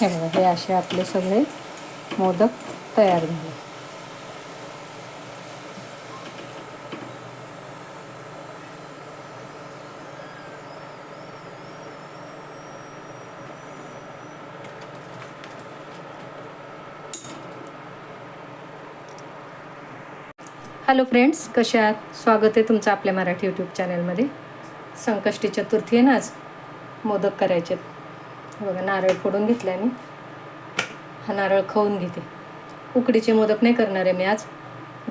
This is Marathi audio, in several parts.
हे बघा हे असे आपले सगळे मोदक तयार झाले. हॅलो फ्रेंड्स कशा आहात? स्वागत आहे तुमचं आपल्या मराठी यूट्यूब चॅनलमध्ये संकष्टी चतुर्थी आहे ना आज? मोदक करायचे आहेत. बघा नारळ फोडून घेतला मी. हा नारळ खाऊन घेते. उकडीचे मोदक नाही करणार आहे मी आज.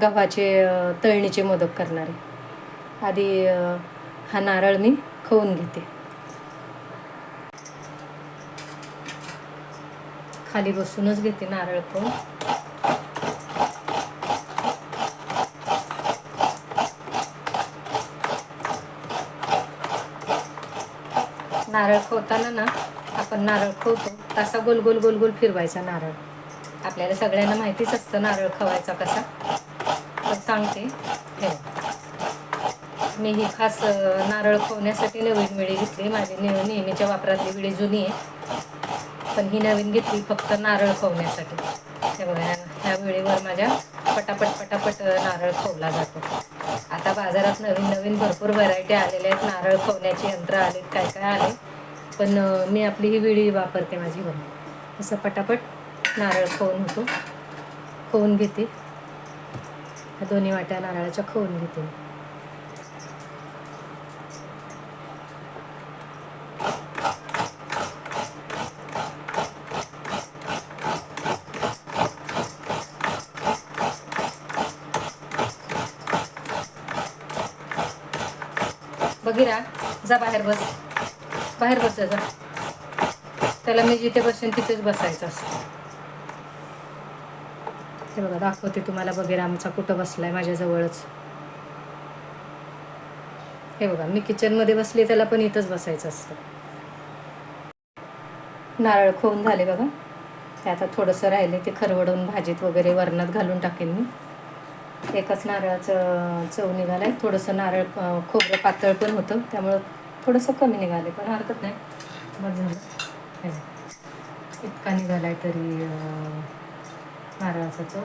गव्हाचे तळणीचे मोदक करणार आहे. आधी हा नारळ मी खाऊन घेते. खाली बसूनच घेते नारळ खाऊन. नारळ खोताना ना आपण नारळ खवतो. तसा गोल गोल गोल गोल फिरवायचा नारळ. आपल्याला सगळ्यांना माहितीच असतं नारळ खवायचा कसा. तर सांगते. हे मी ही खास नारळ खवण्यासाठी नवीन विळी घेतली. माझी ने नेहमीच्या वापरातली विळी जुनी आहे. पण ही नवीन घेतली फक्त नारळ खवण्यासाठी. बघा ह्या- वेळेवर माझ्या पटापट पटापट नारळ खवला जातो. आता बाजारात नवीन नवीन भरपूर व्हरायटी आलेल्या आहेत. नारळ खवण्याची यंत्र आलेत. काय काय आले? पण मी आपली ही विळी वापरते माझी बघ असं पटापट नारळ खवून होतो. खवून घेते. ह्या दोन्ही वाट्या नारळाच्या खवून घेते बघिरा जा बाहेर बस. बाहेर बस त्याला मी जिथे बसेन तिथेच बसायचं असतं. हे बघा दाखवते तुम्हाला बघिरा आमचा कुठं बसलाय माझ्याजवळच हे बघा मी किचनमध्ये बसले त्याला पण इथंच बसायचं असतं. नारळ खोवून झाले बघा. ते आता थोडंसं राहिले ते खरवडून भाजीत वगैरे वरणात घालून टाकेन मी. एकाच नारळाचं चव निघालाय. थोडंसं नारळ खोबरं पातळ पण होतं. त्यामुळं थोडंसं कमी निघाले पण हरकत नाही. बरं झालं. इतका निघाला आहे तरी अं, नारळाचा चव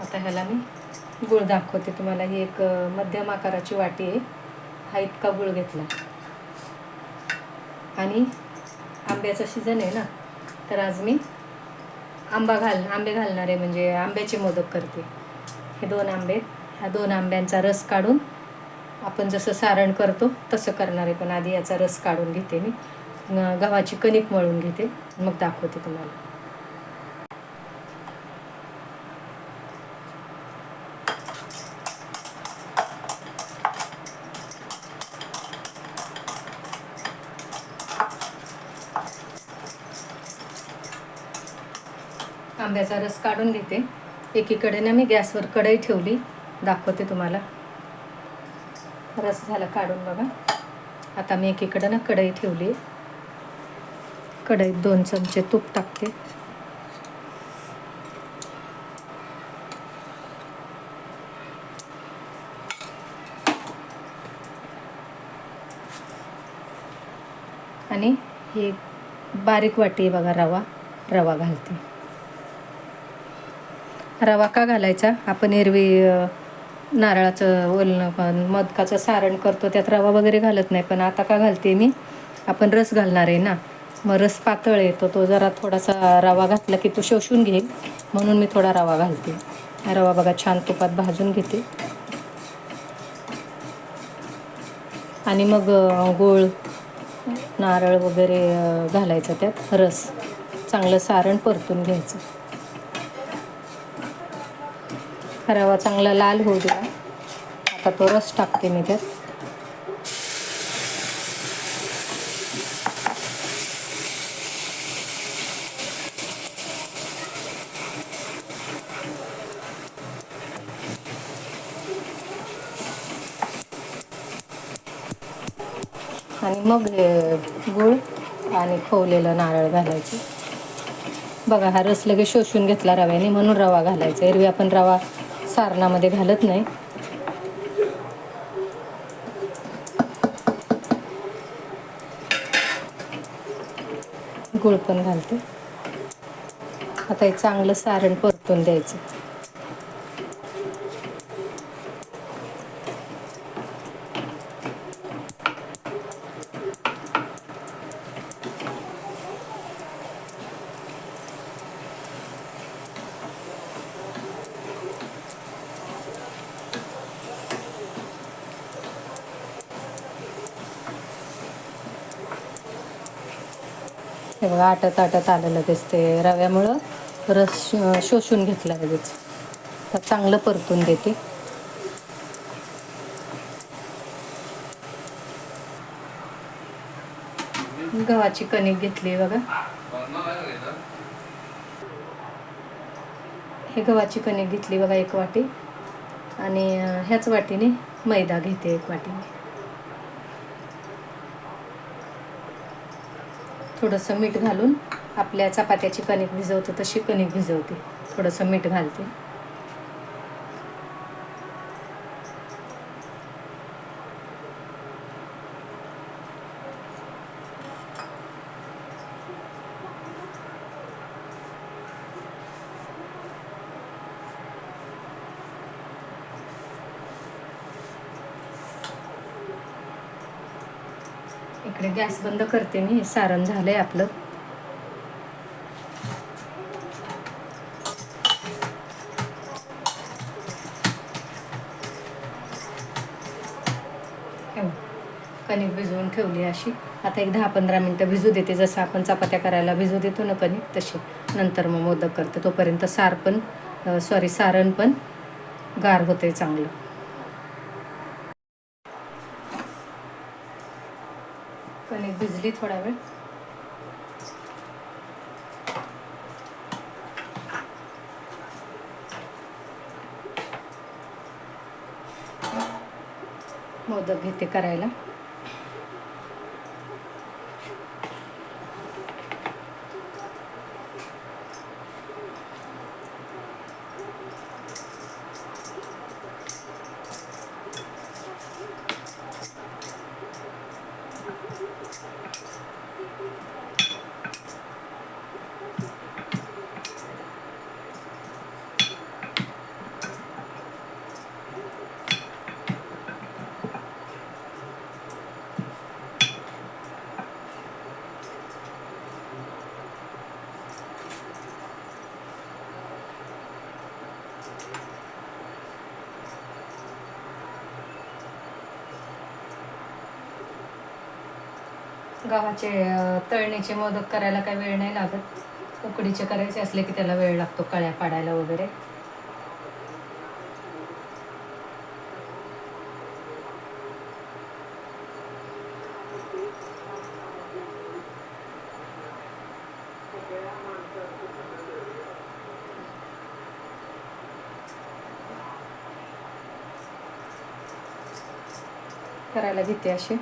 आता ह्याला मी गुळ दाखवते तुम्हाला. ही एक मध्यम आकाराची वाटी आहे. हा इतका गुळ घेतला. आणि आंब्याचं सीझन आहे ना तर आज मी आंबा घाल आंबे घालणार आहे. म्हणजे आंब्याचे मोदक करते. हे दोन आंबे ह्या दोन आंब्यांचा रस काढून आपण जसं सारण करतो तसं करणार आहे पण. आधी याचा रस काढून घेते मी. गव्हाची कणिक मळून घेते. मग दाखवते तुम्हाला. आंब्याचा रस काढून घेते. एकीकडे ना मी गॅसवर कढई ठेवली. दाखवते तुम्हाला. रस झाला काढून बघा. आता मी एकीकडं ना कढई ठेवली. कढईत दोन चमचे तूप टाकते. आणि ही बारीक वाटी आहे बघा रवा. रवा घालते. रवा का घालायचा? आपण एरवी नारळाचं ओलणं पण मदकाचं सारण करतो त्यात रवा वगैरे घालत नाही पण आता का घालते मी? आपण रस घालणार आहे ना? मग रस पातळ येतो तो जरा थोडासा रवा घातला की तो शोषून घेईल म्हणून मी थोडा रवा घालते. रवा बघा छान तुपात भाजून घेते. आणि मग गोळ गूळ नारळ वगैरे घालायचं त्यात रस. चांगलं सारण परतून घ्यायचं. रवा चांगला लाल होऊ दिला. आता तो रस टाकते मी त्यात. आणि मग गुळ गूळ आणि खोवलेलं नारळ घालायचं. बघा हा रस लगेच शोषून घेतला रव्याने म्हणून रवा घालायचा. एरवी आपण रवा सारणामध्ये घालत नाही. गूळ पण घालते. आता हे चांगलं सारण परतून द्यायचं. हे बघा आटत आटत आलेलं दिसते रव्यामुळं रस शोषून घेतला लगेच. तर चांगलं परतून देते. गव्हाची कणिक घेतली बघा. हे गव्हाची कणिक घेतली बघा एक वाटी. आणि ह्याच वाटीने मैदा घेते एक वाटीने. थोडंसं मीठ घालून आपल्या चपात्याची कणिक भिजवतो तशी कणिक भिजवते. थोडंसं मीठ घालते. इकडे गॅस बंद करते मी. सारण सारण झालंय आपलं. कणिक भिजवून ठेवली अशी. आता एक दहा पंधरा मिनटं भिजू देते. जसं आपण चपात्या करायला भिजू देतो ना कणिक तशी. नंतर मग मोदक करते. तोपर्यंत सार पण सॉरी सारण पण गार होते चांगलं कणिक भिजली थोडा वेळ. मोदक घेते करायला. गव्हाचे तळणीचे मोदक करायला काही वेळ नाही लागत. उकडीचे करायचे असले की त्याला वेळ लागतो कळ्या पाडायला वगैरे. करायला घेते अशी.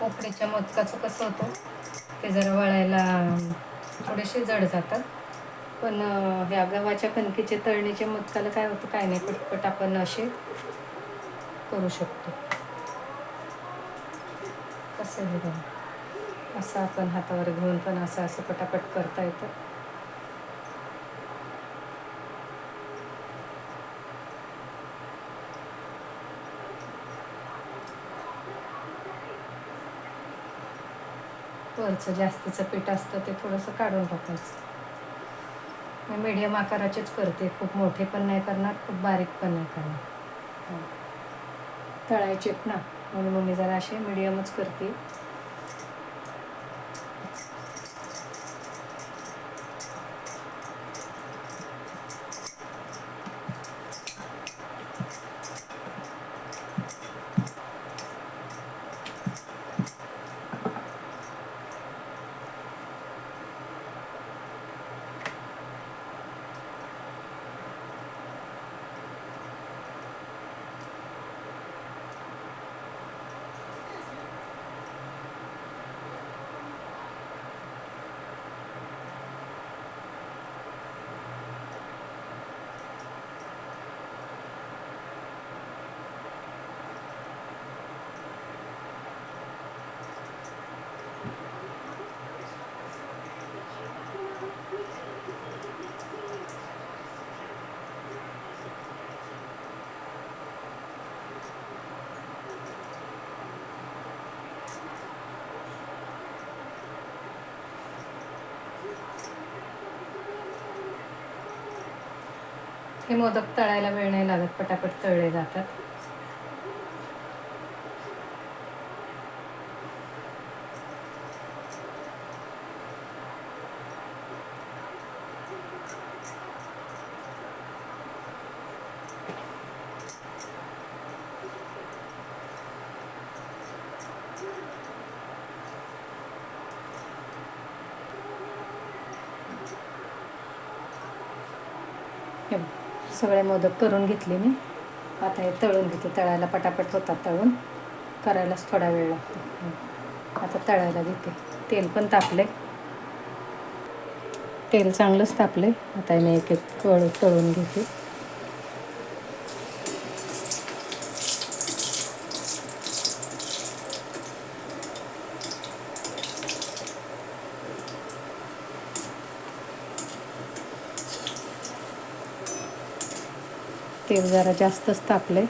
पोपडीच्या मोदकाचं कसं होतं ते जरा वळायला थोडेसे जड जातात. पण ह्या गव्हाच्या कणकेचे तळणीच्या मोदकाला काय होतं काय नाही पटपट आपण असे करू शकतो. कसं हे असं आपण हातावर घेऊन पण असं असं पटापट करता येतं. वरचं जास्तीचं पीठ असतं ते थोडंसं काढून टाकायचं. मी मीडियम आकाराचेच करते. खूप मोठे पण नाही करणार खूप बारीक पण नाही करणार. हो. तळायचेत ना. म्हणून मम्मी जरा असे मिडियमच करते. हे मोदक तळायला वेळ नाही लागत पटापट तळले जातात हे बघ, सगळे मोदक करून घेतले मी. आता हे तळून घेते. तळायला पटापट होतात तळून. करायलाच थोडा वेळ लागतो. आता तळायला घेते तेल पण तापले तेल चांगलंच तापले आता मी एक एक तळून घेते. तेल जरा जास्तच तापले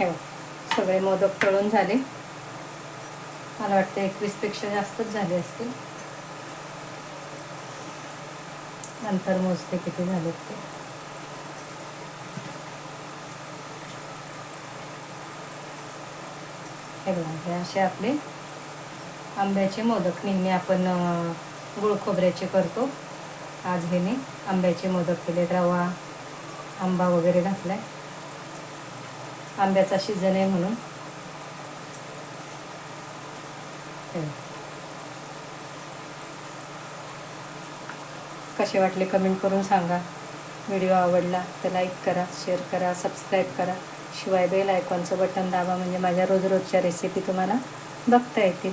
हे सगळे मोदक तळून झाले. मला वाटतं एकवीसपेक्षा जास्तच झाले असतील. नंतर मोजते किती झाले ते. हे बघा हे असे आपले आंब्याचे मोदक नेहमी आपण गुळ खोबऱ्याचे करतो. आज हे आंब्याचे मोदक केले रवा आंबा वगैरे घातलाय. आंब्याचा सीझन आहे म्हणून. कसे वाटले कमेंट करून सांगा. व्हिडिओ आवडला तर लाईक करा शेअर करा सबस्क्राईब करा. शिवाय बेल आयकॉनचं बटन दाबा म्हणजे माझ्या रोज रोजच्या रेसिपी तुम्हाला बघता येतील.